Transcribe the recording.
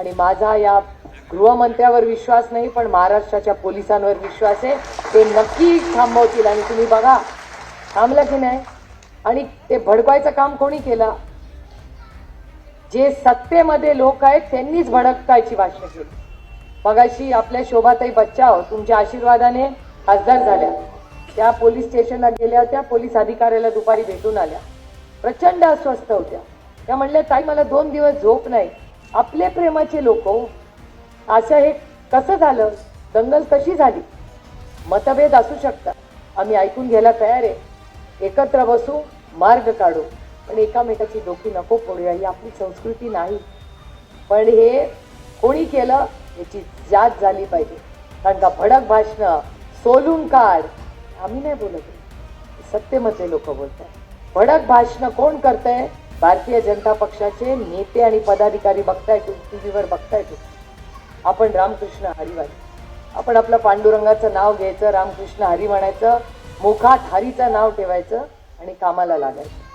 आणि माझा या गृहमंत्र्यावर विश्वास नाही पण महाराष्ट्राच्या पोलिसांवर विश्वास आहे. ते नक्की थांबवतील आणि तुम्ही बघा थांबलं की नाही? आणि ते भडकवायचं काम कोणी केलं? जे सत्तेमध्ये लोक आहेत त्यांनीच भडकायची भाषण केली. मगाशी आपल्या शोभाताई बच्चाव तुमच्या आशीर्वादाने खासदार झाल्या. त्या पोलीस स्टेशनला गेल्या होत्या पोलीस अधिकाऱ्याला दुपारी भेटून आल्या. प्रचंड अस्वस्थ होत्या. त्या म्हणल्या ताई मला दोन दिवस झोप नाही. आपले प्रेमाचे लोक हो. असं हे कसं झालं? दंगल कशी झाली? मतभेद असू शकतात. आम्ही ऐकून घ्यायला तयार आहे. एकत्र बसू मार्ग काढू. पण एकामेकाची डोकी नको पडूया ही आपली संस्कृती नाही. पण हे कोणी केलं याची जात झाली पाहिजे. कारण का भडक भाषणं सोलून काढ आम्ही नाही बोलत. आहे. लोक बोलत आहेत भडक भाषणं कोण करतंय? भारतीय जनता पक्षाचे नेते आणि पदाधिकारी बघताय टीव्हीवर बघताय तुम्ही. आपण रामकृष्ण हरी म्हणायचं आपण आपलं पांडुरंगाचं नाव घ्यायचं रामकृष्ण हरी म्हणायचं मुखात हरीचं नाव ठेवायचं आणि कामाला लागायचं.